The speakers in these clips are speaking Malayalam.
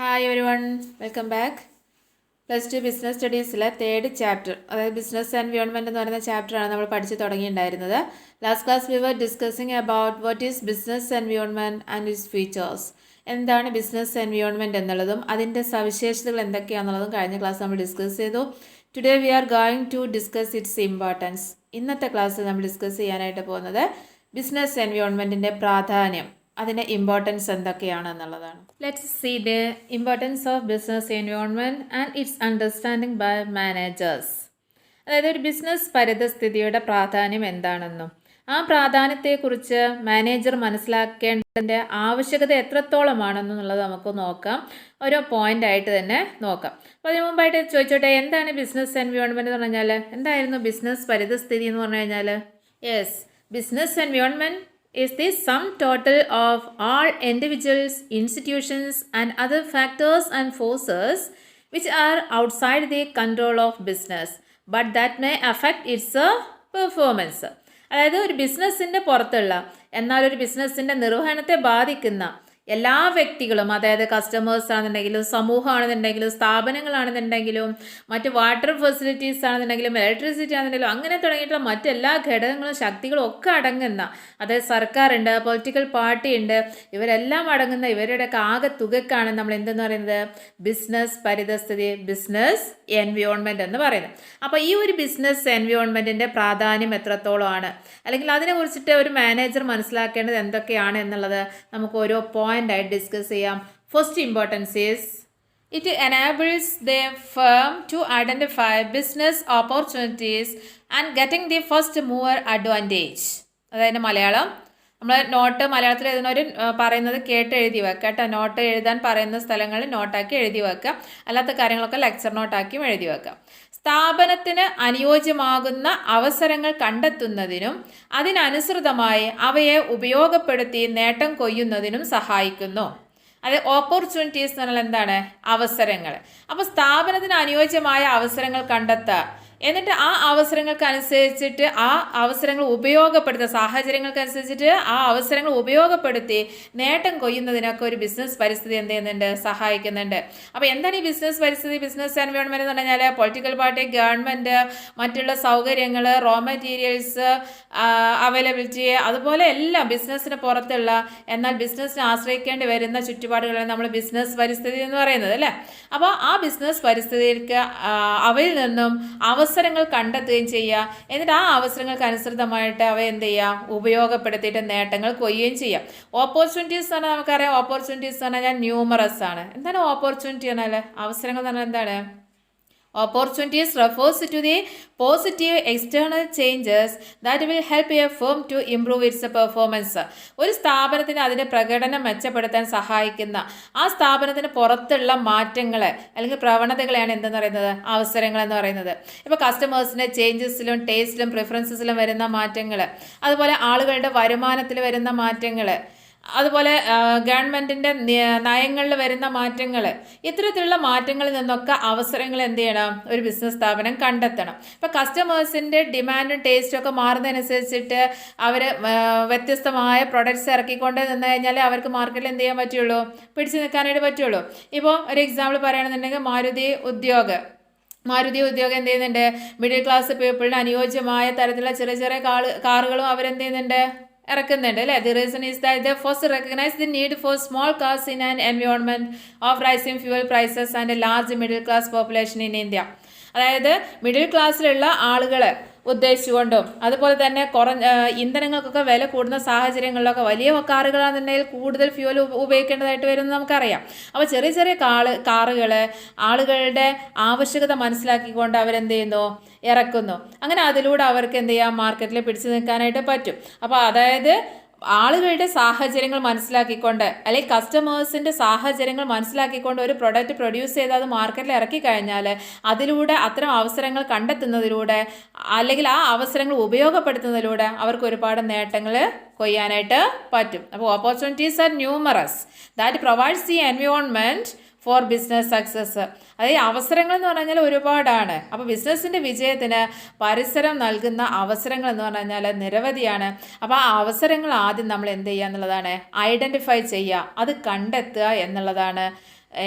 ഹായ് ഒരു one welcome back plus two business സ്റ്റഡീസിലെ third chapter അതായത് ബിസിനസ് എൻവയോൺമെന്റ് എന്ന് പറയുന്ന ചാപ്റ്ററാണ് നമ്മൾ പഠിച്ച് തുടങ്ങിയിട്ടുണ്ടായിരുന്നത്. Last class we were discussing about what is business environment and its features എന്താണ് ബിസിനസ് എൻവയോൺമെന്റ് എന്നുള്ളതും അതിന്റെ സവിശേഷതകൾ എന്തൊക്കെയാണെന്നുള്ളതും കഴിഞ്ഞ ക്ലാസ് നമ്മൾ ഡിസ്കസ് ചെയ്തു. Today we are going to discuss its importance ഇന്നത്തെ ക്ലാസ്സിൽ നമ്മൾ ഡിസ്കസ് ചെയ്യാനായിട്ട് പോകുന്നത് ബിസിനസ് എൻവയോൺമെന്റിന്റെ പ്രാധാന്യം. അതിന്റെ ഇമ്പോർട്ടൻസ് എന്തൊക്കെയാണ് എന്നുള്ളതാണ് let's see the importance of business environment and its understanding by managers അതായത് ഒരു ബിസിനസ് പരിതസ്ഥിതിയുടെ പ്രാധാന്യം എന്താണെന്നും ആ പ്രാധാന്യത്തെക്കുറിച്ച് മാനേജർ മനസ്സിലാക്കേണ്ടതിന്റെ ആവശ്യകത എത്രത്തോളമാണെന്നുള്ളത് നമുക്ക് നോക്കാം. ഓരോ പോയിന്റ് ആയിട്ട് തന്നെ നോക്കാം. അപ്പോൾ അതിന് മുമ്പായിട്ട് ചോദിച്ചോട്ടെ എന്താണ് ബിസിനസ് എൻവയോൺമെന്റ് എന്ന് പറഞ്ഞാൽ എന്തായിരുന്നു ബിസിനസ് പരിതസ്ഥിതി എന്ന് പറഞ്ഞു കഴിഞ്ഞാൽ yes business environment is the sum total of all individuals, institutions, and other factors and forces which are outside the control of business, but that may affect its uh, performance. അതായത് ഒരു ബിസിനസ്സിന്റെ പുറത്തുള്ള എന്നാൽ ഒരു ബിസിനസ്സിന്റെ നിർവഹണത്തെ ബാധിക്കുന്ന എല്ലാ വ്യക്തികളും അതായത് കസ്റ്റമേഴ്സ് ആണെന്നുണ്ടെങ്കിലും സമൂഹമാണെന്നുണ്ടെങ്കിലും സ്ഥാപനങ്ങളാണെന്നുണ്ടെങ്കിലും മറ്റ് വാട്ടർ ഫെസിലിറ്റീസ് ആണെന്നുണ്ടെങ്കിലും ഇലക്ട്രിസിറ്റി ആണെന്നുണ്ടെങ്കിലും അങ്ങനെ തുടങ്ങിയിട്ടുള്ള മറ്റെല്ലാ ഘടകങ്ങളും ശക്തികളും ഒക്കെ അടങ്ങുന്ന അതായത് സർക്കാരുണ്ട് പൊളിറ്റിക്കൽ പാർട്ടി ഉണ്ട് ഇവരെല്ലാം അടങ്ങുന്ന ഇവരുടെ ഇവരുടെയൊക്കെ ആകെ തുകക്കാണ് നമ്മൾ എന്തെന്ന് പറയുന്നത്? ബിസിനസ് പരിതസ്ഥിതി ബിസിനസ് എൻവിയോൺമെന്റ് എന്ന് പറയുന്നത്. അപ്പോൾ ഈ ഒരു ബിസിനസ് എൻവിയോൺമെന്റിന്റെ പ്രാധാന്യം എത്രത്തോളമാണ്? അല്ലെങ്കിൽ അതിനെ കുറിച്ചിട്ട് ഒരു മാനേജർ മനസ്സിലാക്കേണ്ടത് എന്തൊക്കെയാണ് എന്നുള്ളത് നമുക്ക് ഓരോ പോയിന്റ് ആയിട്ട് ഡിസ്കസ് ചെയ്യാം. First importance is it enables the firm to identify business opportunities and getting the first mover advantage അതായത് മലയാളം നമ്മൾ നോട്ട് മലയാളത്തിൽ എഴുതുന്നവർ പറയുന്നത് കേട്ട് എഴുതി വെക്കുക കേട്ടോ. നോട്ട് എഴുതാൻ പറയുന്ന സ്ഥലങ്ങളിൽ നോട്ടാക്കി എഴുതി വെക്കുക അല്ലാത്ത കാര്യങ്ങളൊക്കെ ലെക്ചർ നോട്ടാക്കിയും എഴുതി വെക്കുക സ്ഥാപനത്തിന് അനുയോജ്യമാകുന്ന അവസരങ്ങൾ കണ്ടെത്തുന്നതിനും അതിനനുസൃതമായി അവയെ ഉപയോഗപ്പെടുത്തി നേട്ടം കൊയ്യുന്നതിനും സഹായിക്കുന്നു. അത് ഓപ്പർച്യൂണിറ്റീസ് എന്ന് പറഞ്ഞാൽ എന്താണ്? അവസരങ്ങൾ. അപ്പോൾ സ്ഥാപനത്തിന് അനുയോജ്യമായ അവസരങ്ങൾ കണ്ടെത്തുക. എന്നിട്ട് ആ അവസരങ്ങൾക്ക് അനുസരിച്ചിട്ട് ആ അവസരങ്ങൾ ഉപയോഗപ്പെടുത്തുക സാഹചര്യങ്ങൾക്ക് അനുസരിച്ചിട്ട് ആ അവസരങ്ങൾ ഉപയോഗപ്പെടുത്തി നേട്ടം കൊയ്യുന്നതിനൊക്കെ ഒരു ബിസിനസ് പരിസ്ഥിതി എന്ത് ചെയ്യുന്നുണ്ട്? സഹായിക്കുന്നുണ്ട്. അപ്പോൾ എന്താണ് ഈ ബിസിനസ് പരിസ്ഥിതി ബിസിനസ് എൻവയോൺമെന്റ് എന്ന് പറഞ്ഞാൽ പൊളിറ്റിക്കൽ പാർട്ടി ഗവൺമെന്റ് മറ്റുള്ള സൗകര്യങ്ങൾ റോ മെറ്റീരിയൽസ് അവൈലബിലിറ്റി അതുപോലെ എല്ലാം ബിസിനസ്സിന് പുറത്തുള്ള എന്നാൽ ബിസിനസ്സിനെ ആശ്രയിക്കേണ്ടി വരുന്ന ചുറ്റുപാടുകളാണ് നമ്മൾ ബിസിനസ് പരിസ്ഥിതി എന്ന് പറയുന്നത് അല്ലേ? അപ്പോൾ ആ ബിസിനസ് പരിസ്ഥിതിക്ക് അവയിൽ നിന്നും അവസരങ്ങൾ കണ്ടെത്തുകയും ചെയ്യുക. എന്നിട്ട് ആ അവസരങ്ങൾക്ക് അനുസൃതമായിട്ട് അവ എന്ത് ചെയ്യുക? ഉപയോഗപ്പെടുത്തിയിട്ട് നേട്ടങ്ങൾ കൊയ്യുകയും ചെയ്യാം. ഓപ്പർച്യൂണിറ്റീസ് എന്ന് നമുക്കറിയാം. ഓപ്പർച്യൂണിറ്റീസ് എന്ന് പറഞ്ഞാൽ ന്യൂമറസ് ആണ്. എന്താണ് ഓപ്പർച്യൂണിറ്റി എന്നാൽ അവസരങ്ങൾ എന്ന് പറഞ്ഞാൽ എന്താണ്? Opportunities refers to the positive external changes that will help a firm to improve its performance ഒരു സ്ഥാപനത്തിന് അതിന്റെ പ്രകടനം മെച്ചപ്പെടുത്താൻ സഹായിക്കുന്ന ആ സ്ഥാപനത്തിന് പുറത്തുള്ള മാറ്റങ്ങൾ അല്ലെങ്കിൽ പ്രവണതകളെയാണ് എന്തെന്ന് പറയുന്നത്? അവസരങ്ങൾ എന്ന് പറയുന്നത്. ഇപ്പോൾ കസ്റ്റമേഴ്സിന്റെ ചേഞ്ചസിലും ടേസ്റ്റിലും പ്രിഫറൻസസിലും വരുന്ന മാറ്റങ്ങൾ അതുപോലെ ആളുകളുടെ വരുമാനത്തിൽ വരുന്ന മാറ്റങ്ങൾ അതുപോലെ ഗവൺമെന്റിന്റെ നയങ്ങളിൽ വരുന്ന മാറ്റങ്ങൾ ഇത്തരത്തിലുള്ള മാറ്റങ്ങളിൽ നിന്നൊക്കെ അവസരങ്ങൾ എന്ത് ചെയ്യണം? ഒരു ബിസിനസ് സ്ഥാപനം കണ്ടെത്തണം. ഇപ്പോൾ കസ്റ്റമേഴ്സിന്റെ ഡിമാൻഡും ടേസ്റ്റും ഒക്കെ മാറുന്നതനുസരിച്ചിട്ട് അവർ വ്യത്യസ്തമായ പ്രൊഡക്ട്സ് ഇറക്കിക്കൊണ്ട് നിന്ന് കഴിഞ്ഞാൽ അവർക്ക് മാർക്കറ്റിൽ എന്ത് ചെയ്യാൻ പറ്റുള്ളൂ? പിടിച്ചു നിൽക്കാനായിട്ട് പറ്റുള്ളൂ. ഇപ്പോൾ ഒരു എക്സാമ്പിൾ പറയുകയാണെന്നുണ്ടെങ്കിൽ മാരുതി ഉദ്യോഗ. മാരുതി ഉദ്യോഗം എന്ത് ചെയ്യുന്നുണ്ട്? മിഡിൽ ക്ലാസ് പീപ്പിളിന് അനുയോജ്യമായ തരത്തിലുള്ള ചെറിയ ചെറിയ കാറുകളും അവരെന്ത് ചെയ്യുന്നുണ്ട്? ഇറക്കുന്നുണ്ട് അല്ലേ? The reason is that the first recognise the need for small cars in an environment of rising fuel prices and large middle class population in India അതായത് മിഡിൽ ക്ലാസ്സിലുള്ള ആളുകൾ ഉദ്ദേശിച്ചുകൊണ്ടും അതുപോലെ തന്നെ കുറഞ്ഞ ഇന്ധനങ്ങൾക്കൊക്കെ വില കൂടുന്ന സാഹചര്യങ്ങളിലൊക്കെ വലിയ കാറുകളാണെന്നുണ്ടെങ്കിൽ കൂടുതൽ ഫ്യൂവൽ ഉപയോഗിക്കേണ്ടതായിട്ട് വരുമെന്ന് നമുക്കറിയാം. അപ്പോൾ ചെറിയ ചെറിയ കാൾ കാറുകൾ ആളുകളുടെ ആവശ്യകത മനസ്സിലാക്കിക്കൊണ്ട് അവരെന്ത് ചെയ്യുന്നു? ഇറക്കുന്നു. അങ്ങനെ അതിലൂടെ അവർക്ക് എന്ത് ചെയ്യാം? മാർക്കറ്റിൽ പിടിച്ചു നിൽക്കാനായിട്ട് പറ്റും. അപ്പോൾ അതായത് ആളുകളുടെ സാഹചര്യങ്ങൾ മനസ്സിലാക്കിക്കൊണ്ട് അല്ലെങ്കിൽ കസ്റ്റമേഴ്സിന്റെ സാഹചര്യങ്ങൾ മനസ്സിലാക്കിക്കൊണ്ട് ഒരു പ്രൊഡക്റ്റ് പ്രൊഡ്യൂസ് ചെയ്ത് അത് മാർക്കറ്റിൽ ഇറക്കി കഴിഞ്ഞാൽ അതിലൂടെ അത്തരം അവസരങ്ങൾ കണ്ടെത്തുന്നതിലൂടെ അല്ലെങ്കിൽ ആ അവസരങ്ങൾ ഉപയോഗപ്പെടുത്തുന്നതിലൂടെ അവർക്ക് ഒരുപാട് നേട്ടങ്ങൾ കൊയ്യാനായിട്ട് പറ്റും. അപ്പോൾ opportunities are numerous that provides the environment for business success അതായത് അവസരങ്ങൾ എന്ന് പറഞ്ഞാൽ ഒരുപാടാണ്. അപ്പോൾ ബിസിനസ്സിന്റെ വിജയത്തിന് പരിസരം നൽകുന്ന അവസരങ്ങൾ എന്ന് പറഞ്ഞാൽ നിരവധിയാണ്. അപ്പോൾ ആ അവസരങ്ങൾ ആദ്യം നമ്മൾ എന്ത് ചെയ്യുക എന്നുള്ളതാണ് ഐഡന്റിഫൈ ചെയ്യുക. അത് കണ്ടെത്തുക എന്നുള്ളതാണ്.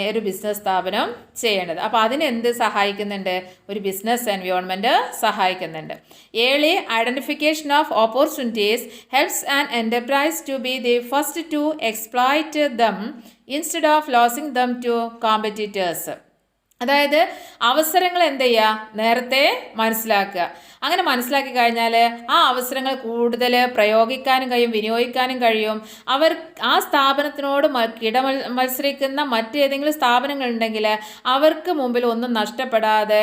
ഒരു ബിസിനസ് സ്ഥാപനം ചെയ്യേണ്ടത്. അപ്പോൾ അതിനെന്ത് സഹായിക്കുന്നുണ്ട്? ഒരു ബിസിനസ് എൻവയോൺമെന്റ് സഹായിക്കുന്നുണ്ട്. Early identification of opportunities helps and enterprise to be the first to exploit them instead of losing them to competitors അതായത് അവസരങ്ങൾ എന്ത് ചെയ്യുക നേരത്തെ മനസ്സിലാക്കുക. അങ്ങനെ മനസ്സിലാക്കി കഴിഞ്ഞാൽ ആ അവസരങ്ങൾ കൂടുതൽ പ്രയോഗിക്കാനും കഴിയും വിനിയോഗിക്കാനും കഴിയും. അവർ ആ സ്ഥാപനത്തിനോട് കിട മത്സരിക്കുന്ന മറ്റേതെങ്കിലും സ്ഥാപനങ്ങൾ ഉണ്ടെങ്കിൽ അവർക്ക് മുമ്പിൽ ഒന്നും നഷ്ടപ്പെടാതെ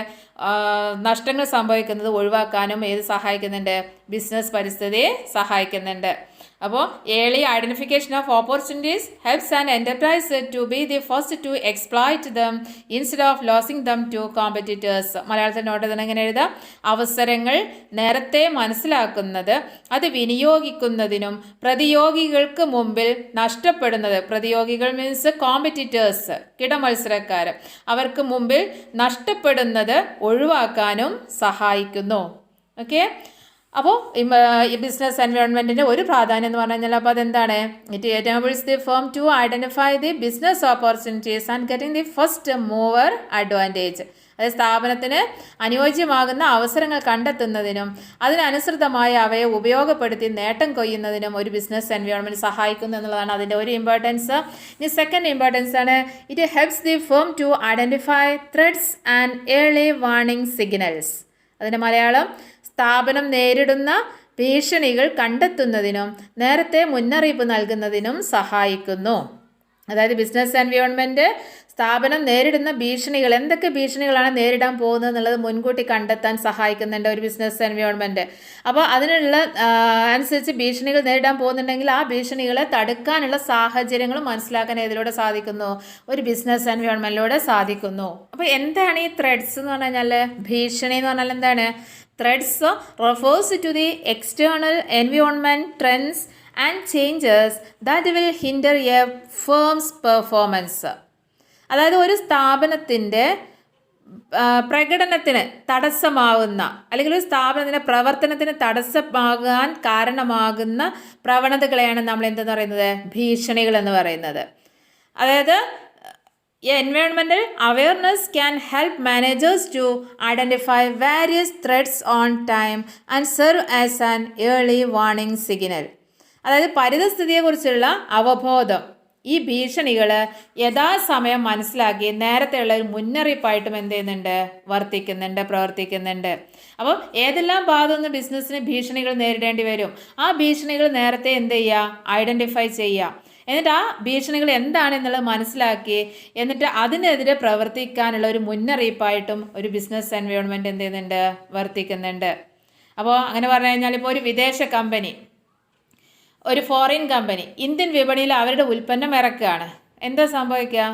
നഷ്ടങ്ങൾ സംഭവിക്കുന്നത് ഒഴിവാക്കാനും ഏത് സഹായിക്കുന്നുണ്ട്? ബിസിനസ് പരിസ്ഥിതി സഹായിക്കുന്നുണ്ട്. അപ്പോൾ early identification of opportunities helps and enterprise to be the first to exploit them instead of losing them to competitors മലയാളത്തിൽ നോട്ട് തന്നെ എങ്ങനെ എഴുതാം? അവസരങ്ങൾ നേരത്തെ മനസ്സിലാക്കുന്നത് അത് വിനിയോഗിക്കുന്നതിനും പ്രതിയോഗികൾക്ക് മുമ്പിൽ നഷ്ടപ്പെടുന്നത്. പ്രതിയോഗികൾ മീൻസ് കോമ്പറ്റീറ്റേഴ്സ് കിടമത്സരക്കാർ അവർക്ക് മുമ്പിൽ നഷ്ടപ്പെടുന്നത് ഒഴിവാക്കാനും സഹായിക്കുന്നു. ഓക്കെ അപ്പോൾ ഈ ബിസിനസ് എൻവയോൺമെന്റിന്റെ ഒരു പ്രാധാന്യം എന്ന് പറഞ്ഞു കഴിഞ്ഞാൽ അപ്പോൾ അതെന്താണ്? It enables the firm to identify the business opportunities and getting the first mover advantage അതായത് സ്ഥാപനത്തിന് അനുയോജ്യമാകുന്ന അവസരങ്ങൾ കണ്ടെത്തുന്നതിനും അതിനനുസൃതമായി അവയെ ഉപയോഗപ്പെടുത്തി നേട്ടം കൊയ്യുന്നതിനും ഒരു ബിസിനസ് എൻവയോൺമെന്റ് സഹായിക്കുന്നു എന്നുള്ളതാണ് അതിന്റെ ഒരു ഇമ്പോർട്ടൻസ് ഇനി സെക്കൻഡ് ഇമ്പോർട്ടൻസ് ആണ്. It helps the firm to identify threats and early warning signals അതിന്റെ മലയാളം സ്ഥാപനം നേരിടുന്ന ഭീഷണികൾ കണ്ടെത്തുന്നതിനും നേരത്തെ മുന്നറിയിപ്പ് നൽകുന്നതിനും സഹായിക്കുന്നു. അതായത് ബിസിനസ് എൻവയോൺമെന്റ് സ്ഥാപനം നേരിടുന്ന ഭീഷണികൾ എന്തൊക്കെ ഭീഷണികളാണ് നേരിടാൻ പോകുന്നത് എന്നുള്ളത് മുൻകൂട്ടി കണ്ടെത്താൻ സഹായിക്കുന്നുണ്ട് ഒരു ബിസിനസ് എൻവയോൺമെന്റ് അപ്പോൾ അതിനുള്ള അനുസരിച്ച് ഭീഷണികൾ നേരിടാൻ പോകുന്നുണ്ടെങ്കിൽ ആ ഭീഷണികളെ തടുക്കാനുള്ള സാഹചര്യങ്ങൾ മനസ്സിലാക്കാൻ ഇതിലൂടെ സാധിക്കുന്നു. ഒരു ബിസിനസ് എൻവയോൺമെന്റിലൂടെ സാധിക്കുന്നു. അപ്പോൾ എന്താണ് ഈ ത്രെഡ്സ് എന്ന് പറഞ്ഞു കഴിഞ്ഞാൽ ഭീഷണി എന്ന് പറഞ്ഞാൽ എന്താണ്? Threats refers to the external environment trends and changes that will hinder a firm's performance അതായത് ഒരു സ്ഥാപനത്തിന്റെ പ്രകടനത്തിന് തടസ്സമാവുന്ന അല്ലെങ്കിൽ ഒരു സ്ഥാപനത്തിന്റെ പ്രവർത്തനത്തിന് തടസ്സമാകാൻ കാരണമാകുന്ന പ്രവണതകളെയാണ് നമ്മൾ എന്തെന്ന് പറയുന്നത്? ഭീഷണികൾ എന്ന് പറയുന്നത്. അതായത് എൻവയോൺമെന്റൽ awareness can help managers to identify various threats on time and serve as an early warning signal അതായത് പരിതസ്ഥിതിയെക്കുറിച്ചുള്ള അവബോധം. ഈ ഭീഷണികൾ യഥാസമയം മനസ്സിലാക്കി നേരത്തെയുള്ള ഒരു മുന്നറിയിപ്പായിട്ടും എന്ത് ചെയ്യുന്നുണ്ട്? വർത്തിക്കുന്നുണ്ട് പ്രവർത്തിക്കുന്നുണ്ട്. അപ്പോൾ ഏതെല്ലാം ഭാഗത്തു നിന്ന് ബിസിനസ്സിന് ഭീഷണികൾ നേരിടേണ്ടി വരും? ആ ഭീഷണികൾ നേരത്തെ എന്ത് ചെയ്യുക? ഐഡന്റിഫൈ ചെയ്യുക. എന്നിട്ട് ആ ഭീഷണികൾ എന്താണെന്നുള്ളത് മനസ്സിലാക്കി എന്നിട്ട് അതിനെതിരെ പ്രവർത്തിക്കാനുള്ള ഒരു മുന്നറിയിപ്പായിട്ടും ഒരു ബിസിനസ് എൻവയോൺമെന്റ് എന്ത് ചെയ്യുന്നുണ്ട്? വർത്തിക്കുന്നുണ്ട്. അപ്പോൾ അങ്ങനെ പറഞ്ഞു കഴിഞ്ഞാൽ ഇപ്പോൾ ഒരു വിദേശ കമ്പനി ഒരു ഫോറിൻ കമ്പനി ഇന്ത്യൻ വിപണിയിൽ അവരുടെ ഉൽപ്പന്നം ഇറക്കുകയാണ്. എന്താ സംഭവിക്കുക?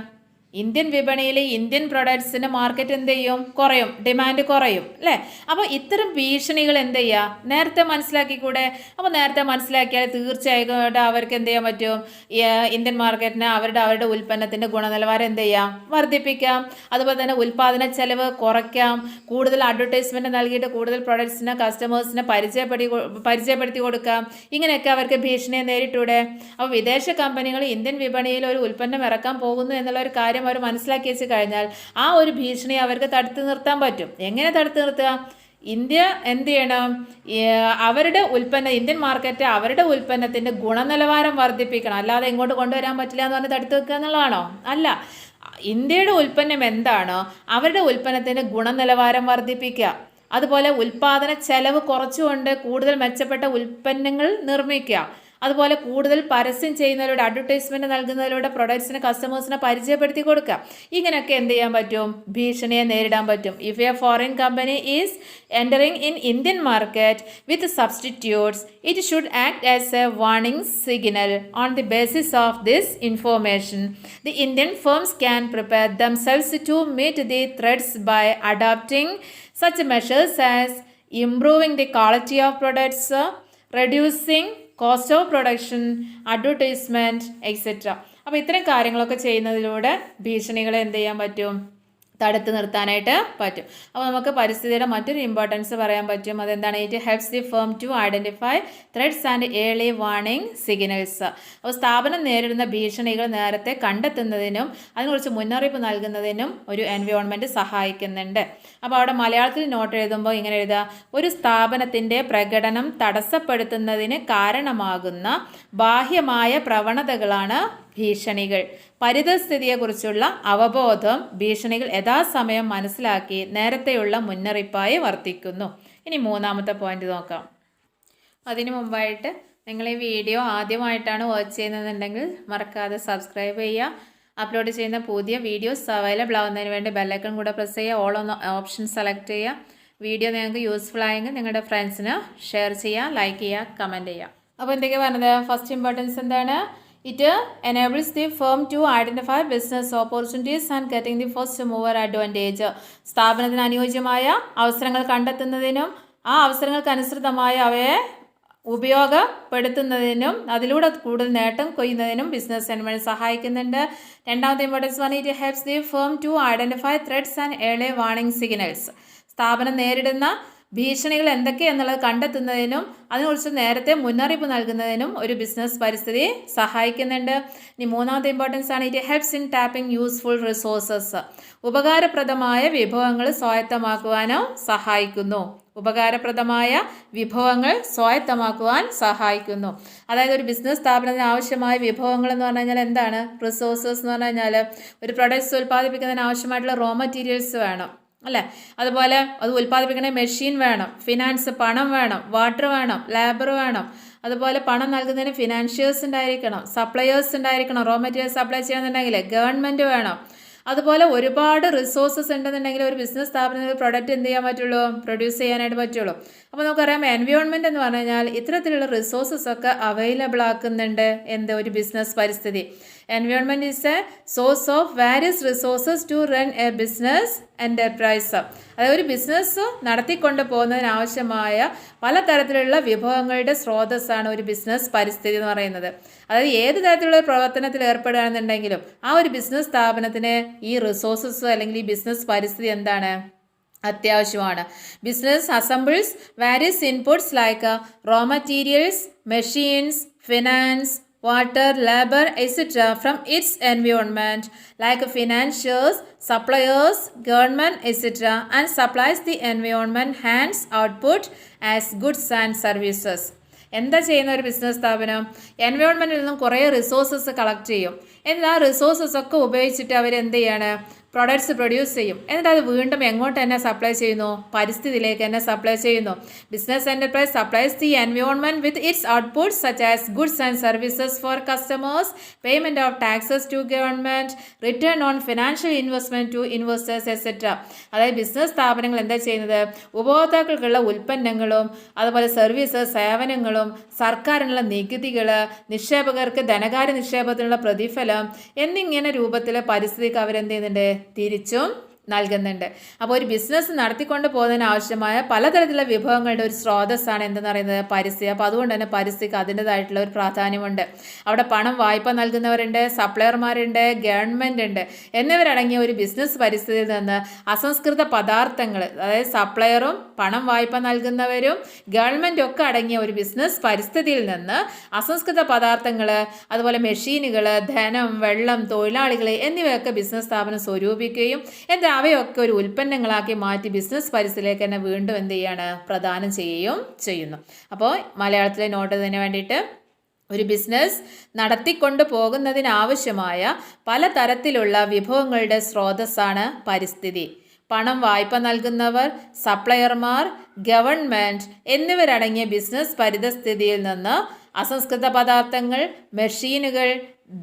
ഇന്ത്യൻ വിപണിയിൽ ഇന്ത്യൻ പ്രൊഡക്ട്സിന്റെ മാർക്കറ്റ് എന്ത് ചെയ്യും? കുറയും. ഡിമാൻഡ് കുറയും. അല്ലേ? അപ്പോൾ ഇത്തരം ഭീഷണികൾ എന്ത് ചെയ്യുക നേരത്തെ മനസ്സിലാക്കിക്കൂടെ? അപ്പോൾ നേരത്തെ മനസ്സിലാക്കിയാൽ തീർച്ചയായിട്ടും അവർക്ക് എന്ത് ചെയ്യാൻ പറ്റും? ഇന്ത്യൻ മാർക്കറ്റിന് അവരുടെ അവരുടെ ഉൽപ്പന്നത്തിന്റെ ഗുണനിലവാരം എന്ത് ചെയ്യാം? വർദ്ധിപ്പിക്കാം. അതുപോലെ തന്നെ ഉൽപ്പാദന ചെലവ് കുറയ്ക്കാം. കൂടുതൽ അഡ്വർടൈസ്മെന്റ് നൽകിയിട്ട് കൂടുതൽ പ്രൊഡക്ട്സിന് കസ്റ്റമേഴ്സിനെ പരിചയപ്പെടുത്തി പരിചയപ്പെടുത്തി കൊടുക്കാം. ഇങ്ങനെയൊക്കെ അവർക്ക് ഭീഷണിയെ നേരിട്ടൂടെ? അപ്പോൾ വിദേശ കമ്പനികൾ ഇന്ത്യൻ വിപണിയിൽ ഒരു ഉൽപ്പന്നം ഇറക്കാൻ പോകുന്നു എന്നുള്ള ഒരു കാര്യം അവർ മനസ്സിലാക്കി വെച്ച് കഴിഞ്ഞാൽ ആ ഒരു ഭീഷണി അവർക്ക് തടുത്തു നിർത്താൻ പറ്റും. എങ്ങനെ തടുത്തു നിർത്തുക? ഇന്ത്യ എന്ത് ചെയ്യണം? അവരുടെ ഉൽപ്പന്ന ഇന്ത്യൻ മാർക്കറ്റ് അവരുടെ ഉൽപ്പന്നത്തിന്റെ ഗുണനിലവാരം വർദ്ധിപ്പിക്കണം. അല്ലാതെ ഇങ്ങോട്ട് കൊണ്ടുവരാൻ പറ്റില്ല എന്ന് പറഞ്ഞ് തടുത്തു വെക്കുക എന്നുള്ളതാണോ? അല്ല. ഇന്ത്യയുടെ ഉൽപ്പന്നം എന്താണോ അവരുടെ ഉൽപ്പന്നത്തിന്റെ ഗുണനിലവാരം വർദ്ധിപ്പിക്കുക. അതുപോലെ ഉൽപ്പാദന ചെലവ് കുറച്ചുകൊണ്ട് കൂടുതൽ മെച്ചപ്പെട്ട ഉൽപ്പന്നങ്ങൾ നിർമ്മിക്കുക. അതുപോലെ കൂടുതൽ പരസ്യം ചെയ്യുന്നതിലൂടെ അഡ്വർടൈസ്മെന്റ് നൽകുന്നതിലൂടെ പ്രൊഡക്ട്സിന് കസ്റ്റമേഴ്സിനെ പരിചയപ്പെടുത്തി കൊടുക്കുക ഇങ്ങനെയൊക്കെ എന്ത് ചെയ്യാൻ പറ്റും? ഭീഷണിയെ നേരിടാൻ പറ്റും. If a foreign company is entering in Indian market with substitutes it should act as a warning signal on the basis of this information the Indian firms can prepare themselves to meet the threats by adapting such measures as improving the quality of products uh, reducing of production advertisement etcetera അപ്പോൾ ഇത്തരം കാര്യങ്ങളൊക്കെ ചെയ്യുന്നതിലൂടെ ഭീഷണികളെ എന്ത് ചെയ്യാൻ പറ്റും? തടുത്ത് നിർത്താനായിട്ട് പറ്റും. അപ്പോൾ നമുക്ക് പരിസ്ഥിതിയുടെ മറ്റൊരു ഇമ്പോർട്ടൻസ് പറയാൻ പറ്റും. അതെന്താണ്? It helps the firm to identify threats and early warning signals അപ്പോൾ സ്ഥാപനം നേരിടുന്ന ഭീഷണികൾ നേരത്തെ കണ്ടെത്തുന്നതിനും അതിനെക്കുറിച്ച് മുന്നറിയിപ്പ് നൽകുന്നതിനും ഒരു എൻവയോൺമെന്റ് സഹായിക്കുന്നുണ്ട്. അപ്പോൾ അവിടെ മലയാളത്തിൽ നോട്ട് എഴുതുമ്പോൾ ഇങ്ങനെ എഴുതുക ഒരു സ്ഥാപനത്തിന്റെ പ്രകടനം തടസ്സപ്പെടുത്തുന്നതിന് കാരണമാകുന്ന ബാഹ്യമായ പ്രവണതകളാണ് ഭീഷണികൾ. പരിതസ്ഥിതിയെക്കുറിച്ചുള്ള അവബോധം ഭീഷണികൾ യഥാസമയം മനസ്സിലാക്കി നേരത്തെയുള്ള മുന്നറിയിപ്പായി വർത്തിക്കുന്നു. ഇനി മൂന്നാമത്തെ പോയിന്റ് നോക്കാം. അതിനു മുമ്പായിട്ട് നിങ്ങൾ ഈ വീഡിയോ ആദ്യമായിട്ടാണ് വാച്ച് ചെയ്യുന്നതെന്നുണ്ടെങ്കിൽ മറക്കാതെ സബ്സ്ക്രൈബ് ചെയ്യുക. അപ്ലോഡ് ചെയ്യുന്ന പുതിയ വീഡിയോസ് അവൈലബിൾ ആവുന്നതിന് വേണ്ടി ബെല്ലൈക്കൺ കൂടെ പ്രസ് ചെയ്യുക. ഓൾ ഒന്ന് ഓപ്ഷൻ സെലക്ട് ചെയ്യുക. വീഡിയോ നിങ്ങൾക്ക് യൂസ്ഫുൾ ആയെങ്കിൽ നിങ്ങളുടെ ഫ്രണ്ട്സിന് ഷെയർ ചെയ്യുക ലൈക്ക് ചെയ്യുക കമന്റ് ചെയ്യുക. അപ്പോൾ എന്തൊക്കെയാണ് പറഞ്ഞത്? ഫസ്റ്റ് ഇമ്പോർട്ടൻസ് എന്താണ്? It enables the firm to identify business opportunities and getting the first mover advantage സ്ഥാപനത്തിന് അനുയോജ്യമായ അവസരങ്ങൾ കണ്ടെത്തുന്നതിനും ആ അവസരങ്ങൾക്കനുസൃതമായ അവയെ ഉപയോഗപ്പെടുത്തുന്നതിനും അതിലൂടെ കൂടുതൽ നേട്ടം കൊയ്യുന്നതിനും ബിസിനസ് എൻവയോൺമെന്റ് സഹായിക്കുന്നുണ്ട്. രണ്ടാമത്തെ importance one it helps the firm to identify threats and early warning signals സ്ഥാപനം നേരിടുന്ന ഭീഷണികൾ എന്തൊക്കെയെന്നുള്ളത് കണ്ടെത്തുന്നതിനും അതിനെക്കുറിച്ച് നേരത്തെ മുന്നറിയിപ്പ് നൽകുന്നതിനും ഒരു ബിസിനസ് പരിസ്ഥിതി സഹായിക്കുന്നുണ്ട്. ഇനി മൂന്നാമത്തെ ഇമ്പോർട്ടൻസ് ആണ് it helps in tapping useful resources ഉപകാരപ്രദമായ വിഭവങ്ങൾ സ്വായത്തമാക്കുവാനോ സഹായിക്കുന്നു. ഉപകാരപ്രദമായ വിഭവങ്ങൾ സ്വായത്തമാക്കുവാൻ സഹായിക്കുന്നു. അതായത് ഒരു ബിസിനസ് സ്ഥാപനത്തിന് ആവശ്യമായ വിഭവങ്ങൾ എന്ന് പറഞ്ഞു കഴിഞ്ഞാൽ എന്താണ്? റിസോഴ്സസ് എന്ന് പറഞ്ഞു കഴിഞ്ഞാൽ ഒരു പ്രൊഡക്ട്സ് ഉൽപ്പാദിപ്പിക്കുന്നതിന് ആവശ്യമായിട്ടുള്ള റോ മെറ്റീരിയൽസ് വേണം അല്ലേ? അതുപോലെ അത് ഉൽപ്പാദിപ്പിക്കണ മെഷീൻ വേണം ഫിനാൻസ് പണം വേണം വാട്ടർ വേണം ലേബർ വേണം. അതുപോലെ പണം നൽകുന്നതിന് ഫിനാൻഷ്യേഴ്സ് ഉണ്ടായിരിക്കണം സപ്ലയേഴ്സ് ഉണ്ടായിരിക്കണം റോ മെറ്റീരിയൽ സപ്ലൈ ചെയ്യണമെന്നുണ്ടെങ്കിൽ ഗവൺമെന്റ് വേണം. അതുപോലെ ഒരുപാട് റിസോഴ്സസ് ഉണ്ടെന്നുണ്ടെങ്കിൽ ഒരു ബിസിനസ് സ്ഥാപനത്തിന് പ്രൊഡക്റ്റ് എന്ത് ചെയ്യാൻ പറ്റുള്ളൂ? പ്രൊഡ്യൂസ് ചെയ്യാനായിട്ട് പറ്റുള്ളൂ. അപ്പോൾ നമുക്കറിയാം എൻവയോൺമെന്റ് എന്ന് പറഞ്ഞു കഴിഞ്ഞാൽ ഇത്തരത്തിലുള്ള റിസോഴ്സസ് ഒക്കെ അവൈലബിൾ ആക്കുന്നുണ്ട് എന്ത് ഒരു ബിസിനസ് പരിസ്ഥിതി. Environment is a source of various resources to run a business enterprise അതായത് ഒരു ബിസിനസ് നടത്തിക്കൊണ്ട് പോകുന്നതിന് ആവശ്യമായ പലതരത്തിലുള്ള വിഭവങ്ങളുടെ സ്രോതസ്സാണ് ഒരു ബിസിനസ് പരിസ്ഥിതി എന്ന് പറയുന്നത്. അതായത് ഏത് തരത്തിലുള്ള പ്രവർത്തനത്തിൽ ഏർപ്പെടുകയാണെന്നുണ്ടെങ്കിലും ആ ഒരു ബിസിനസ് സ്ഥാപനത്തിന് ഈ റിസോഴ്സസ് അല്ലെങ്കിൽ ഈ ബിസിനസ് പരിസ്ഥിതി എന്താണ്? അത്യാവശ്യമാണ്. Business assembles various inputs like raw materials machines finance water, labor, etc. from its environment like financiers, suppliers, government, etc. and supplies the environment hands output as goods and services. എന്താ ചെയ്യുന്ന ഒരു ബിസിനസ് സ്ഥാപനം എൻവയോൺമെന്റിൽ നിന്നും കുറേ റിസോഴ്സസ് കളക്ട് ചെയ്യും എന്നിട്ട് ആ റിസോഴ്സസ് ഒക്കെ ഉപയോഗിച്ചിട്ട് അവർ എന്ത് ചെയ്യാണ് പ്രൊഡക്ട്സ് പ്രൊഡ്യൂസ് ചെയ്യും. എന്നിട്ട് അത് വീണ്ടും എങ്ങോട്ട് തന്നെ സപ്ലൈ ചെയ്യുന്നു? പരിസ്ഥിതിയിലേക്ക് തന്നെ സപ്ലൈ ചെയ്യുന്നു. Business enterprise supplies the environment with its outputs such as goods and services for customers payment of taxes to government return on financial investment to investors etcetera അതായത് ബിസിനസ് സ്ഥാപനങ്ങൾ എന്താ ചെയ്യുന്നത്? ഉപഭോക്താക്കൾക്കുള്ള ഉൽപ്പന്നങ്ങളും അതുപോലെ സർവീസ് സേവനങ്ങളും സർക്കാരിനുള്ള നികുതികൾ നിക്ഷേപകർക്ക് ധനകാര്യ നിക്ഷേപത്തിനുള്ള പ്രതിഫലം എന്നിങ്ങനെ രൂപത്തിൽ പരിസ്ഥിതിക്ക് അവരെന്ത് ചെയ്യുന്നുണ്ട്? തിരിച്ചും നൽകുന്നുണ്ട്. അപ്പോൾ ഒരു ബിസിനസ് നടത്തിക്കൊണ്ട് പോകുന്നതിന് ആവശ്യമായ പലതരത്തിലുള്ള വിഭവങ്ങളുടെ ഒരു സ്രോതസ്സാണ് എന്തെന്ന് പറയുന്നത്? പരിസ്ഥിതി അപ്പോൾ അതുകൊണ്ട് തന്നെ പരിസ്ഥിതിക്ക് അതിന്റെതായിട്ടുള്ള ഒരു പ്രാധാന്യമുണ്ട്. അവിടെ പണം വായ്പ നൽകുന്നവരുണ്ട് സപ്ലയർമാരുണ്ട് ഗവൺമെന്റ് ഉണ്ട് എന്നിവരടങ്ങിയ ഒരു ബിസിനസ് പരിസ്ഥിതിയിൽ നിന്ന് അസംസ്കൃത പദാർത്ഥങ്ങൾ അതായത് സപ്ലയറും പണം വായ്പ നൽകുന്നവരും ഗവൺമെന്റ് ഒക്കെ അടങ്ങിയ ഒരു ബിസിനസ് പരിസ്ഥിതിയിൽ നിന്ന് അസംസ്കൃത പദാർത്ഥങ്ങൾ അതുപോലെ മെഷീനുകൾ ധനം വെള്ളം തൊഴിലാളികൾ എന്നിവയൊക്കെ ബിസിനസ് സ്ഥാപനം സ്വരൂപിക്കുകയും എന്നിട്ട് അവയൊക്കെ ഒരു ഉൽപ്പന്നങ്ങളാക്കി മാറ്റി ബിസിനസ് പരിസ്ഥിതിയിലേക്ക് തന്നെ വീണ്ടും എന്ത് ചെയ്യാണ്? പ്രദാനം ചെയ്യുകയും ചെയ്യുന്നു. അപ്പോൾ മലയാളത്തിലെ നോട്ട് തന്നെ വേണ്ടിയിട്ട് ഒരു ബിസിനസ് നടത്തിക്കൊണ്ട് പോകുന്നതിനാവശ്യമായ പലതരത്തിലുള്ള വിഭവങ്ങളുടെ സ്രോതസ്സാണ് പരിസ്ഥിതി. പണം വായ്പ നൽകുന്നവർ സപ്ലയർമാർ ഗവൺമെന്റ് എന്നിവരടങ്ങിയ ബിസിനസ് പരിതസ്ഥിതിയിൽ നിന്ന് അസംസ്കൃത പദാർത്ഥങ്ങൾ മെഷീനുകൾ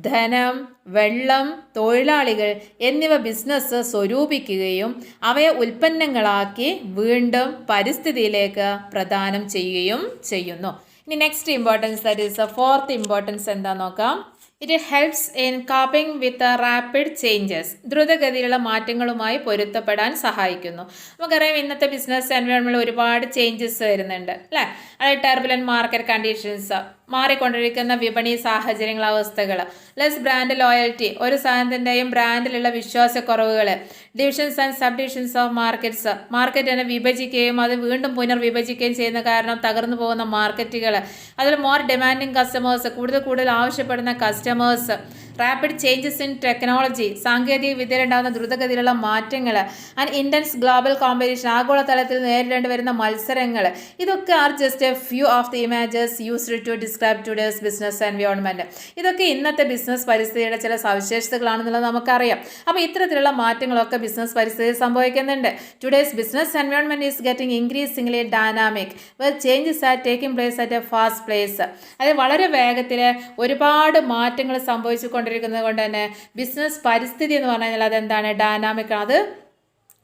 ധനം വെള്ളം തൊഴിലാളികൾ എന്നിവ ബിസിനസ് സ്വരൂപിക്കുകയും അവയെ ഉൽപ്പന്നങ്ങളാക്കി വീണ്ടും പരിസ്ഥിതിയിലേക്ക് പ്രദാനം ചെയ്യുകയും ചെയ്യുന്നു. ഇനി next importance that is fourth importance എന്താ നോക്കാം? It helps in coping with rapid changes ദ്രുതഗതിയിലുള്ള മാറ്റങ്ങളുമായി പൊരുത്തപ്പെടാൻ സഹായിക്കുന്നു. നമുക്കറിയാം ഇന്നത്തെ ബിസിനസ് എൻവയോൺമെന്റിൽ ഒരുപാട് ചേഞ്ചസ് വരുന്നുണ്ട് അല്ലേ? അതായത് ടെർബുലൻ മാർക്കറ്റ് കണ്ടീഷൻസ് മാറിക്കൊണ്ടിരിക്കുന്ന വിപണി സാഹചര്യങ്ങൾ അവസ്ഥകൾ ലെസ് ബ്രാൻഡ് ലോയൽറ്റി ഒരു സാധനത്തിന്റെയും ബ്രാൻഡിലുള്ള വിശ്വാസക്കുറവുകൾ divisions and sub divisions of markets മാർക്കറ്റിനെ വിഭജിക്കുകയും അത് വീണ്ടും പുനർവിഭജിക്കുകയും ചെയ്യുന്ന കാരണം തകർന്നു പോകുന്ന മാർക്കറ്റുകൾ അതിൽ മോർ ഡിമാൻഡിങ് കസ്റ്റമേഴ്സ് കൂടുതൽ കൂടുതൽ ആവശ്യപ്പെടുന്ന customers rapid changes in technology സാങ്കേതിക വിദ്യയിലുണ്ടാകുന്ന ദ്രുതഗതിയിലുള്ള മാറ്റങ്ങൾ ആൻഡ് ഇന്റൻസ് ഗ്ലോബൽ കോമ്പറ്റീഷൻ ആഗോളതലത്തിൽ നേരിടേണ്ടി വരുന്ന മത്സരങ്ങൾ ഇതൊക്കെ are just a few of the images used to describe today's business environment ഇതൊക്കെ ഇന്നത്തെ ബിസിനസ് പരിസ്ഥിതിയുടെ ചില സവിശേഷതകളാണെന്നുള്ളത് നമുക്കറിയാം. അപ്പോൾ ഇത്തരത്തിലുള്ള മാറ്റങ്ങളൊക്കെ ബിസിനസ് പരിസ്ഥിതിയിൽ സംഭവിക്കുന്നുണ്ട്. Today's business environment is getting increasingly dynamic well changes are taking place at a fast place അത് വളരെ വേഗത്തിൽ ഒരുപാട് മാറ്റങ്ങൾ സംഭവിച്ചു കൊണ്ടിരിക്കുന്നത് കൊണ്ട് തന്നെ ബിസിനസ് പരിസ്ഥിതി എന്ന് പറഞ്ഞു കഴിഞ്ഞാൽ അതെന്താണ് ഡൈനാമിക് അത്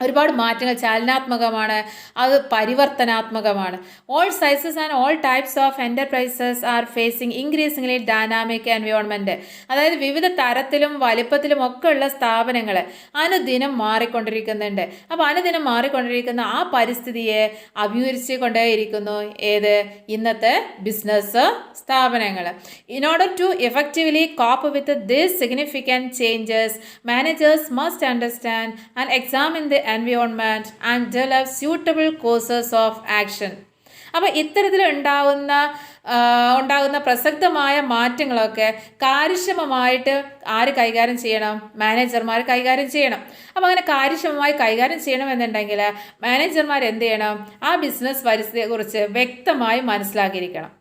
ഒരുപാട് മാറ്റങ്ങൾ ചലനാത്മകമാണ് അത് പരിവർത്തനാത്മകമാണ്. All sizes and all types of enterprises are facing increasingly dynamic environment അതായത് വിവിധ തരത്തിലും വലിപ്പത്തിലും ഒക്കെ ഉള്ള സ്ഥാപനങ്ങൾ അനുദിനം മാറിക്കൊണ്ടിരിക്കുന്നുണ്ട്. അപ്പോൾ അനുദിനം മാറിക്കൊണ്ടിരിക്കുന്ന ആ പരിസ്ഥിതിയെ അഭിമുഖിച്ച് കൊണ്ടേയിരിക്കുന്നു ഏത്? ഇന്നത്തെ ബിസിനസ് സ്ഥാപനങ്ങൾ. In order to effectively cope with this significant changes managers must understand and examine the environment and develop suitable courses of action അപ്പോൾ ഇത്തരത്തിൽ ഉണ്ടാകുന്ന ഉണ്ടാകുന്ന പ്രസക്തമായ മാറ്റങ്ങളൊക്കെ കാര്യക്ഷമമായിട്ട് ആര് കൈകാര്യം ചെയ്യണം? മാനേജർമാർ കൈകാര്യം ചെയ്യണം. അപ്പോൾ അങ്ങനെ കാര്യക്ഷമമായി കൈകാര്യം ചെയ്യണമെന്നുണ്ടെങ്കിൽ മാനേജർമാർ എന്ത് ചെയ്യണം? ആ ബിസിനസ് പരിസ്ഥിതിയെക്കുറിച്ച് വ്യക്തമായി മനസ്സിലാക്കിയിരിക്കണം.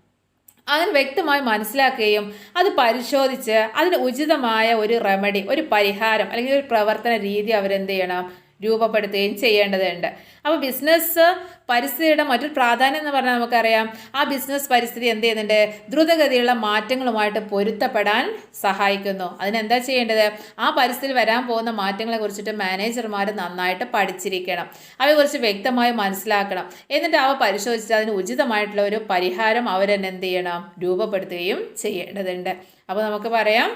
അതിന് വ്യക്തമായി മനസ്സിലാക്കുകയും അത് പരിശോധിച്ച് അതിന് ഉചിതമായ ഒരു റെമഡി ഒരു പരിഹാരം അല്ലെങ്കിൽ ഒരു പ്രവർത്തന രീതി അവരെന്ത് ചെയ്യണം? രൂപപ്പെടുത്തുകയും ചെയ്യേണ്ടതുണ്ട്. അപ്പോൾ ബിസിനസ് പരിസ്ഥിതിയുടെ മറ്റൊരു പ്രാധാന്യം എന്ന് പറഞ്ഞാൽ നമുക്കറിയാം ആ ബിസിനസ് പരിസ്ഥിതി എന്ത് ചെയ്യുന്നുണ്ട്? ദ്രുതഗതിയുള്ള മാറ്റങ്ങളുമായിട്ട് പൊരുത്തപ്പെടാൻ സഹായിക്കുന്നു. അതിനെന്താ ചെയ്യേണ്ടത്? ആ പരിസ്ഥിതി വരാൻ പോകുന്ന മാറ്റങ്ങളെ കുറിച്ചിട്ട് മാനേജർമാർ നന്നായിട്ട് പഠിച്ചിരിക്കണം. അവയെക്കുറിച്ച് വ്യക്തമായി മനസ്സിലാക്കണം. എന്നിട്ട് അവ പരിശോധിച്ച് അതിന് ഉചിതമായിട്ടുള്ള ഒരു പരിഹാരം അവരെന്നെ എന്ത് ചെയ്യണം? രൂപപ്പെടുത്തുകയും ചെയ്യേണ്ടതുണ്ട്. അപ്പോൾ നമുക്ക് പറയാം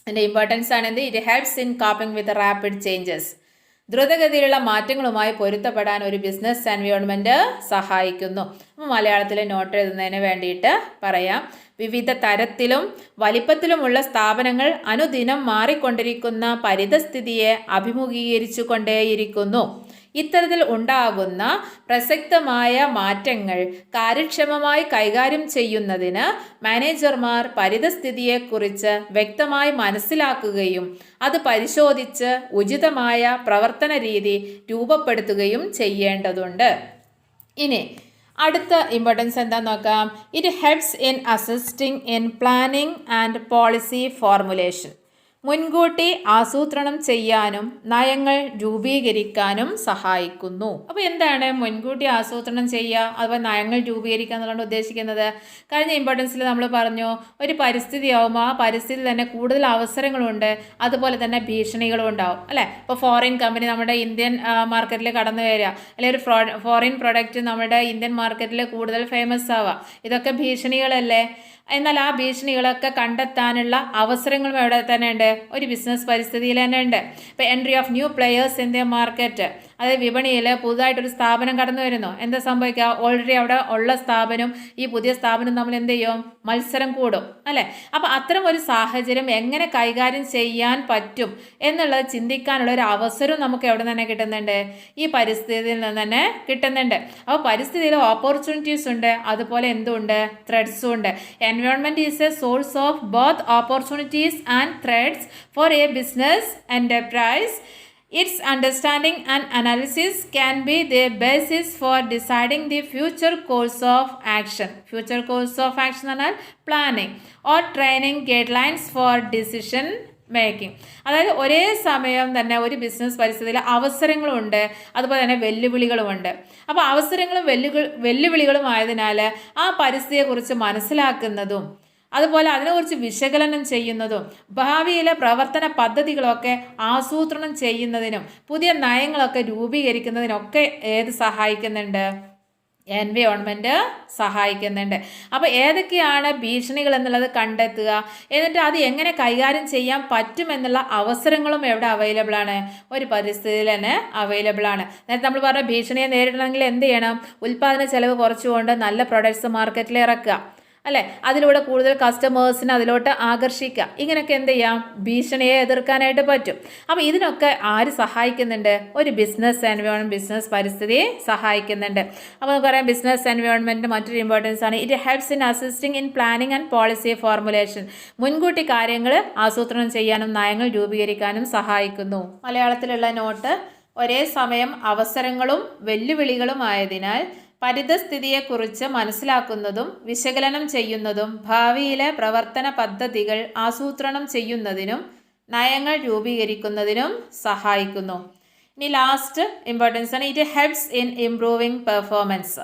അതിന്റെ ഇമ്പോർട്ടൻസ് ആണ് എന്ത്? It helps in coping with rapid changes ദ്രുതഗതിയിലുള്ള മാറ്റങ്ങളുമായി പൊരുത്തപ്പെടാൻ ഒരു ബിസിനസ് എൻവയോൺമെന്റ് സഹായിക്കുന്നു. മലയാളത്തിൽ നോട്ട് എഴുതുന്നതിന് വേണ്ടിയിട്ട് പറയാം. വിവിധ തരത്തിലും വലിപ്പത്തിലുമുള്ള സ്ഥാപനങ്ങൾ അനുദിനം മാറിക്കൊണ്ടിരിക്കുന്ന പരിതസ്ഥിതിയെ അഭിമുഖീകരിച്ചു കൊണ്ടേയിരിക്കുന്നു ഇത്തരത്തിൽ ഉണ്ടാകുന്ന പ്രസക്തമായ മാറ്റങ്ങൾ കാര്യക്ഷമമായി കൈകാര്യം ചെയ്യുന്നതിന് മാനേജർമാർ പരിതസ്ഥിതിയെക്കുറിച്ച് വ്യക്തമായി മനസ്സിലാക്കുകയും അത് പരിശോധിച്ച് ഉചിതമായ പ്രവർത്തന രീതി രൂപപ്പെടുത്തുകയും ചെയ്യേണ്ടതുണ്ട്. ഇനി അടുത്ത ഇമ്പോർട്ടൻസ് എന്താ നോക്കാം? It helps in assisting in planning and policy formulation മുൻകൂട്ടി ആസൂത്രണം ചെയ്യാനും നയങ്ങൾ രൂപീകരിക്കാനും സഹായിക്കുന്നു. അപ്പോൾ എന്താണ് മുൻകൂട്ടി ആസൂത്രണം ചെയ്യുക? അഥവാ നയങ്ങൾ രൂപീകരിക്കുക എന്നുള്ളത് ഉദ്ദേശിക്കുന്നത്. കഴിഞ്ഞ ഇമ്പോർട്ടൻസിൽ നമ്മൾ പറഞ്ഞു ഒരു പരിസ്ഥിതി ആവുമ്പോൾ ആ പരിസ്ഥിതി തന്നെ കൂടുതൽ അവസരങ്ങളുണ്ട്. അതുപോലെ തന്നെ ഭീഷണികളും ഉണ്ടാവും. അല്ലേ? ഇപ്പോൾ ഫോറിൻ കമ്പനി നമ്മുടെ ഇന്ത്യൻ മാർക്കറ്റിൽ കടന്നു വരിക. അല്ലെങ്കിൽ ഒരു ഫോറിൻ പ്രൊഡക്റ്റ് നമ്മുടെ ഇന്ത്യൻ മാർക്കറ്റിൽ കൂടുതൽ ഫേമസ് ആവുക. ഇതൊക്കെ ഭീഷണികളല്ലേ? എന്നാൽ ആ ഭീഷണികളൊക്കെ കണ്ടെത്താനുള്ള അവസരങ്ങളും എവിടെ തന്നെ ഉണ്ട്. ഒരു ബിസിനസ് പരിസ്ഥിതിയിൽ തന്നെ ഉണ്ട്. ഇപ്പോൾ entry of new players in the market അതായത് വിപണിയിൽ പുതുതായിട്ടൊരു സ്ഥാപനം കടന്നു വരുന്നു. എന്താ സംഭവിക്കുക? ഓൾറെഡി അവിടെ ഉള്ള സ്ഥാപനം ഈ പുതിയ സ്ഥാപനം നമ്മൾ എന്ത് ചെയ്യും? മത്സരം കൂടും അല്ലേ? അപ്പോൾ അത്തരം ഒരു സാഹചര്യം എങ്ങനെ കൈകാര്യം ചെയ്യാൻ പറ്റും എന്നുള്ളത് ചിന്തിക്കാനുള്ള ഒരു അവസരം നമുക്ക് എവിടെ നിന്ന് തന്നെ കിട്ടുന്നുണ്ട്? ഈ പരിസ്ഥിതിയിൽ നിന്ന് തന്നെ കിട്ടുന്നുണ്ട്. അപ്പോൾ പരിസ്ഥിതിയിൽ ഓപ്പർച്യൂണിറ്റീസ് ഉണ്ട് അതുപോലെ എന്തുണ്ട്? ത്രെഡ്സും ഉണ്ട്. Environment is a source of both opportunities and threats for a business enterprise Its understanding and analysis can be the basis for deciding the future course of action. Future course of action എന്നാൽ planning or training guidelines for decision making അതായത് ഒരേ സമയം തന്നെ ഒരു ബിസിനസ് പരിസ്ഥിതിയിൽ അവസരങ്ങളുണ്ട് അതുപോലെ തന്നെ വെല്ലുവിളികളുമുണ്ട് അപ്പോൾ അവസരങ്ങളും വെല്ലുവിളികളും ആയതിനാൽ ആ പരിസ്ഥിതിയെക്കുറിച്ച് മനസ്സിലാക്കുന്നതും അതുപോലെ അതിനെക്കുറിച്ച് വിശകലനം ചെയ്യുന്നതും ഭാവിയിലെ പ്രവർത്തന പദ്ധതികളൊക്കെ ആസൂത്രണം ചെയ്യുന്നതിനും പുതിയ നയങ്ങളൊക്കെ രൂപീകരിക്കുന്നതിനൊക്കെ ഏത് സഹായിക്കുന്നുണ്ട്? എൻവയോൺമെന്റ് സഹായിക്കുന്നുണ്ട്. അപ്പോൾ ഏതൊക്കെയാണ് ഭീഷണികൾ എന്നുള്ളത് കണ്ടെത്തുക എന്നിട്ട് അത് എങ്ങനെ കൈകാര്യം ചെയ്യാൻ പറ്റുമെന്നുള്ള അവസരങ്ങളും എവിടെ അവൈലബിൾ ആണ്? ഒരു പരിസ്ഥിതിയിൽ തന്നെ അവൈലബിൾ ആണ്. നേരത്തെ നമ്മൾ പറഞ്ഞ ഭീഷണിയെ നേരിടണമെങ്കിൽ എന്ത് ചെയ്യണം? ഉൽപ്പാദന ചെലവ് കുറച്ചുകൊണ്ട് നല്ല പ്രൊഡക്ട്സ് മാർക്കറ്റിൽ ഇറക്കുക. അല്ലേ? അതിലൂടെ കൂടുതൽ കസ്റ്റമേഴ്സിനെ അതിലോട്ട് ആകർഷിക്കുക. ഇങ്ങനെയൊക്കെ എന്ത് ചെയ്യാം? ഭീഷണിയെ എതിർക്കാനായിട്ട് പറ്റും. അപ്പോൾ ഇതിനൊക്കെ ആര് സഹായിക്കുന്നുണ്ട്? ഒരു ബിസിനസ് എൻവയോൺമെന്റ് ബിസിനസ് പരിസ്ഥിതിയെ സഹായിക്കുന്നുണ്ട്. അപ്പോൾ നമുക്ക് പറയാം ബിസിനസ് എൻവയോൺമെന്റ് മറ്റൊരു ഇമ്പോർട്ടൻസ് ആണ്. It helps in assisting in planning and policy formulation മുൻകൂട്ടി കാര്യങ്ങൾ ആസൂത്രണം ചെയ്യാനും നയങ്ങൾ രൂപീകരിക്കാനും സഹായിക്കുന്നു. മലയാളത്തിലുള്ള നോട്ട് ഒരേ സമയം അവസരങ്ങളും വെല്ലുവിളികളുമായതിനാൽ പരിതസ്ഥിതിയെക്കുറിച്ച് മനസ്സിലാക്കുന്നതും വിശകലനം ചെയ്യുന്നതും ഭാവിയിലെ പ്രവർത്തന പദ്ധതികൾ ആസൂത്രണം ചെയ്യുന്നതിനും നയങ്ങൾ രൂപീകരിക്കുന്നതിനും സഹായിക്കുന്നു. ഇനി ലാസ്റ്റ് ഇമ്പോർട്ടൻസ് ആണ്. It helps in improving performance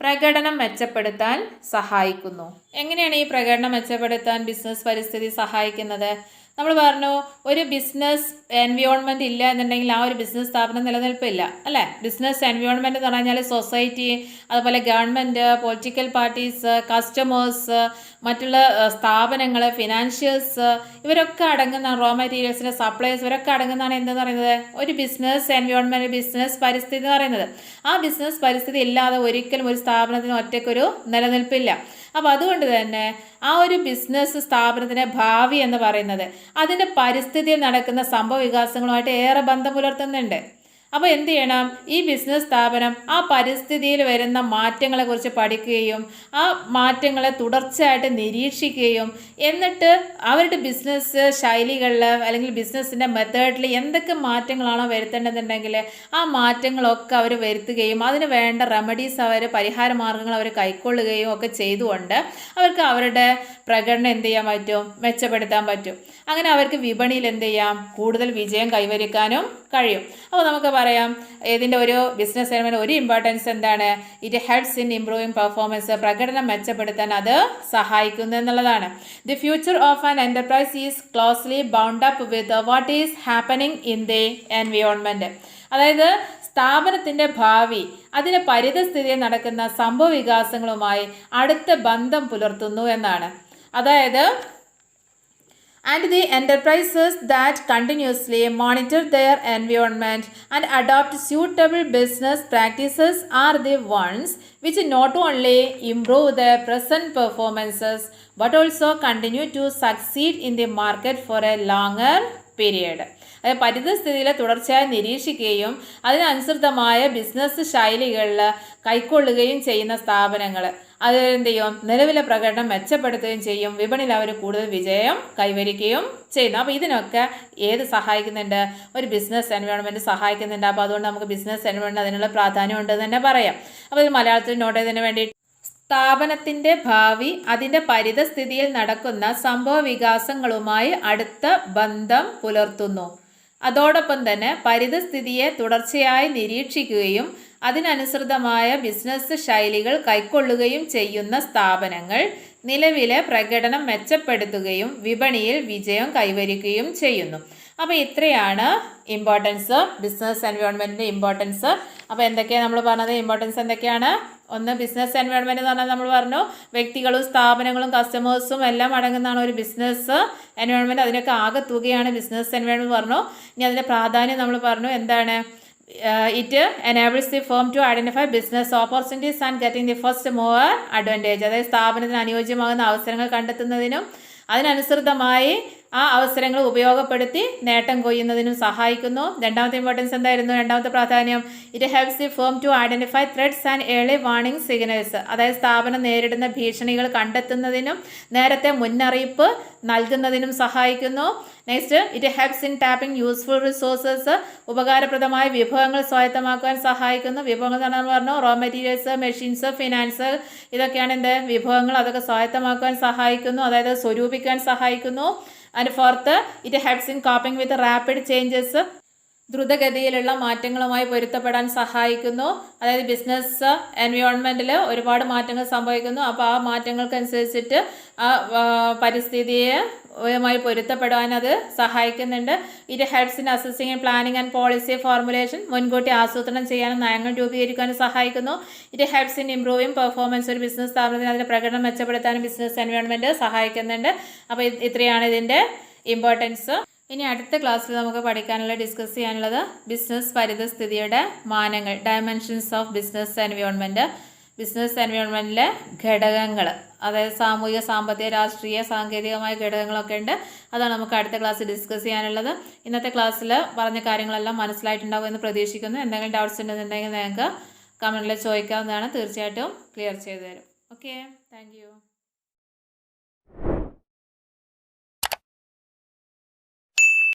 പ്രകടനം മെച്ചപ്പെടുത്താൻ സഹായിക്കുന്നു. എങ്ങനെയാണ് ഈ പ്രകടനം മെച്ചപ്പെടുത്താൻ ബിസിനസ് പരിസ്ഥിതി സഹായിക്കുന്നത്? നമ്മൾ പറഞ്ഞു ഒരു ബിസിനസ് എൻവിയോൺമെന്റ് ഇല്ല എന്നുണ്ടെങ്കിൽ ആ ഒരു ബിസിനസ് സ്ഥാപനം നിലനിൽപ്പില്ല അല്ലേ? ബിസിനസ് എൻവിയോൺമെന്റ് എന്ന് പറഞ്ഞാൽ സൊസൈറ്റി അതുപോലെ ഗവൺമെന്റ് പൊളിറ്റിക്കൽ പാർട്ടീസ് കസ്റ്റമേഴ്സ് മറ്റുള്ള സ്ഥാപനങ്ങൾ ഫിനാൻഷ്യൽസ് ഇവരൊക്കെ അടങ്ങുന്ന റോ മെറ്റീരിയൽസിന്റെ സപ്ലൈസ് ഇവരൊക്കെ അടങ്ങുന്നതാണ് എന്തെന്ന് പറയുന്നത്? ഒരു ബിസിനസ് എൻവിയോൺമെന്റ് ബിസിനസ് പരിസ്ഥിതി എന്ന് പറയുന്നത്. ആ ബിസിനസ് പരിസ്ഥിതി ഇല്ലാതെ ഒരിക്കലും ഒരു സ്ഥാപനത്തിന് ഒറ്റയ്ക്കൊരു നിലനിൽപ്പില്ല. അപ്പോൾ അതുകൊണ്ട് തന്നെ ആ ഒരു ബിസിനസ് സ്ഥാപനത്തിന്റെ ഭാവി എന്ന് പറയുന്നത് അതിന്റെ പരിസ്ഥിതിയിൽ നടക്കുന്ന സംഭവ വികാസങ്ങളുമായിട്ട് ഏറെ ബന്ധം പുലർത്തുന്നുണ്ട്. അപ്പോൾ എന്ത് ചെയ്യണം? ഈ ബിസിനസ് സ്ഥാപനം ആ പരിസ്ഥിതിയിൽ വരുന്ന മാറ്റങ്ങളെക്കുറിച്ച് പഠിക്കുകയും ആ മാറ്റങ്ങളെ തുടർച്ചയായിട്ട് നിരീക്ഷിക്കുകയും എന്നിട്ട് അവരുടെ ബിസിനസ് ശൈലികളിൽ അല്ലെങ്കിൽ ബിസിനസ്സിന്റെ മെത്തേഡിൽ എന്തൊക്കെ മാറ്റങ്ങളാണോ വരുത്തേണ്ടതുണ്ടെങ്കിൽ ആ മാറ്റങ്ങളൊക്കെ അവർ വരുത്തുകയും അതിന് വേണ്ട റെമഡീസ് അവർ പരിഹാര മാർഗങ്ങൾ അവർ കൈക്കൊള്ളുകയും ഒക്കെ ചെയ്തുകൊണ്ട് അവർക്ക് അവരുടെ പ്രകടനം എന്ത് ചെയ്യാൻ പറ്റും? മെച്ചപ്പെടുത്താൻ പറ്റും. അങ്ങനെ അവർക്ക് വിപണിയിൽ എന്ത് ചെയ്യാം? കൂടുതൽ വിജയം കൈവരിക്കാനും കഴിയും. അപ്പോൾ നമുക്ക് പറയാം ഇതിന്റെ ഒരു ബിസിനസ് എലമെന്റ് ഒരു ഇമ്പോർട്ടൻസ് എന്താണ്? It helps in improving performance പ്രകടനം മെച്ചപ്പെടുത്താൻ അത് സഹായിക്കുന്നു എന്നുള്ളതാണ്. The future of an enterprise is closely bound up with what is happening in the environment അതായത് സ്ഥാപനത്തിന്റെ ഭാവി അതിന്റെ പരിതസ്ഥിതിയിൽ നടക്കുന്ന സംഭവ വികാസങ്ങളുമായി അടുത്ത ബന്ധം പുലർത്തുന്നു എന്നാണ്. അതായത് and the enterprises that continuously monitor their environment and adopt suitable business practices are the ones which not only improve their present performances but also continue to succeed in the market for a longer period. പരിതസ്ഥിതിയിലെ തുടർച്ചയായി നിരീക്ഷിക്കുകയും അതിനനുസൃതമായ ബിസിനസ് ശൈലികളിൽ കൈക്കൊള്ളുകയും ചെയ്യുന്ന സ്ഥാപനങ്ങൾ. അത് എന്ത് ചെയ്യും? നിലവിലെ പ്രകടനം മെച്ചപ്പെടുത്തുകയും ചെയ്യും. വിപണിയിൽ അവർ കൂടുതൽ വിജയം കൈവരിക്കുകയും ചെയ്യുന്നു. അപ്പോൾ ഇതിനൊക്കെ ഏത് സഹായിക്കുന്നുണ്ട്? ഒരു ബിസിനസ് എൻവയോൺമെന്റ് സഹായിക്കുന്നുണ്ട്. അപ്പോൾ അതുകൊണ്ട് നമുക്ക് ബിസിനസ് എൻവയോൺമെന്റ് അതിനുള്ള പ്രാധാന്യം ഉണ്ടെന്ന് തന്നെ പറയാം. അപ്പോൾ ഇത് മലയാളത്തിൽ നോട്ട് ചെയ്തതിന് വേണ്ടി സ്ഥാപനത്തിന്റെ ഭാവി അതിന്റെ പരിതസ്ഥിതിയിൽ നടക്കുന്ന സംഭവ വികാസങ്ങളുമായി അടുത്ത ബന്ധം പുലർത്തുന്നു. അതോടൊപ്പം തന്നെ പരിതസ്ഥിതിയെ തുടർച്ചയായി നിരീക്ഷിക്കുകയും അതിനനുസൃതമായ ബിസിനസ് ശൈലികൾ കൈക്കൊള്ളുകയും ചെയ്യുന്ന സ്ഥാപനങ്ങൾ നിലവിലെ പ്രകടനം മെച്ചപ്പെടുത്തുകയും വിപണിയിൽ വിജയം കൈവരിക്കുകയും ചെയ്യുന്നു. അപ്പോൾ ഇത്രയാണ് ഇമ്പോർട്ടൻസ് ബിസിനസ് എൻവയോൺമെന്റിന്റെ ഇമ്പോർട്ടൻസ് അപ്പോൾ എന്തൊക്കെയാണ് നമ്മൾ പറഞ്ഞത്? ഇമ്പോർട്ടൻസ് എന്തൊക്കെയാണ്? ഒന്ന് ബിസിനസ് എൻവയോൺമെന്റ് എന്ന് പറഞ്ഞാൽ നമ്മൾ പറഞ്ഞു വ്യക്തികളും സ്ഥാപനങ്ങളും കസ്റ്റമേഴ്സും എല്ലാം അടങ്ങുന്നതാണ് ഒരു ബിസിനസ് എൻവയോൺമെന്റ് അതിനൊക്കെ ആകെ തുകയാണ് ബിസിനസ് എൻവയോൺമെന്റ് പറഞ്ഞു. ഇനി അതിന്റെ പ്രാധാന്യം നമ്മൾ പറഞ്ഞു എന്താണ്? It enables the firm to identify business opportunities and getting the first mover advantage അതായത് സ്ഥാപനത്തിന് അനുയോജ്യമാകുന്ന അവസരങ്ങൾ കണ്ടെത്തുന്നതിനും അതിനനുസൃതമായി ആ അവസരങ്ങൾ ഉപയോഗപ്പെടുത്തി നേട്ടം കൊയ്യുന്നതിനും സഹായിക്കുന്നു. രണ്ടാമത്തെ ഇമ്പോർട്ടൻസ് എന്തായിരുന്നു? രണ്ടാമത്തെ പ്രാധാന്യം. It helps the firm to identify threats and early warning signals അതായത് സ്ഥാപനം നേരിടുന്ന ഭീഷണികൾ കണ്ടെത്തുന്നതിനും നേരത്തെ മുന്നറിയിപ്പ് നൽകുന്നതിനും സഹായിക്കുന്നു. Next it helps in tapping useful resources ഉപകാരപ്രദമായ വിഭവങ്ങൾ സ്വായത്തമാക്കുവാൻ സഹായിക്കുന്നു. വിഭവങ്ങൾ എന്ന് പറഞ്ഞു റോ മെറ്റീരിയൽസ് മെഷീൻസ് ഫിനാൻസ് ഇതൊക്കെയാണ് എന്റെ വിഭവങ്ങൾ അതൊക്കെ സ്വായത്തമാക്കുവാൻ സഹായിക്കുന്നു. അതായത് സ്വരൂപിക്കാൻ സഹായിക്കുന്നു. And fourth it helps in coping with rapid changes ദ്രുതഗതിയിലുള്ള മാറ്റങ്ങളുമായി പൊരുത്തപ്പെടാൻ സഹായിക്കുന്നു. അതായത് ബിസിനസ് എൻവയോൺമെന്റിൽ ഒരുപാട് മാറ്റങ്ങൾ സംഭവിക്കുന്നു. അപ്പോൾ ആ മാറ്റങ്ങൾക്കനുസരിച്ചിട്ട് ആ പരിസ്ഥിതിയെ യുമായി പൊരുത്തപ്പെടുവാൻ അത് സഹായിക്കുന്നുണ്ട്. It helps in assisting and planning and policy formulation മുൻകൂട്ടി ആസൂത്രണം ചെയ്യാനും നയങ്ങൾ രൂപീകരിക്കാനും സഹായിക്കുന്നു. It helps in improving performance ഒരു ബിസിനസ് സ്ഥാപനത്തിന് അതിന്റെ പ്രകടനം മെച്ചപ്പെടുത്താനും ബിസിനസ് എൻവയോൺമെന്റ് സഹായിക്കുന്നുണ്ട്. അപ്പോൾ ഇത്രയാണ് ഇതിന്റെ ഇമ്പോർട്ടൻസ് ഇനി അടുത്ത ക്ലാസ്സിൽ നമുക്ക് പഠിക്കാനുള്ള ഡിസ്കസ് ചെയ്യാനുള്ളത് ബിസിനസ് പരിതസ്ഥിതിയുടെ മാനങ്ങൾ dimensions of business environment business എൻവയോൺമെന്റിലെ ഘടകങ്ങൾ അതായത് സാമൂഹിക സാമ്പത്തിക രാഷ്ട്രീയ സാങ്കേതികമായ ഘടകങ്ങളൊക്കെ ഉണ്ട്. അതാണ് നമുക്ക് അടുത്ത ക്ലാസ്സിൽ ഡിസ്കസ് ചെയ്യാനുള്ളത്. ഇന്നത്തെ ക്ലാസ്സിൽ പറഞ്ഞ കാര്യങ്ങളെല്ലാം മനസ്സിലായിട്ടുണ്ടാവും എന്ന് പ്രതീക്ഷിക്കുന്നു. എന്തെങ്കിലും ഡൗട്ട്സ് ഉണ്ടെന്നുണ്ടെങ്കിൽ നിങ്ങൾക്ക് കമന്റിൽ ചോദിക്കാവുന്നതാണ്. തീർച്ചയായിട്ടും ക്ലിയർ ചെയ്തു തരും. Okay thank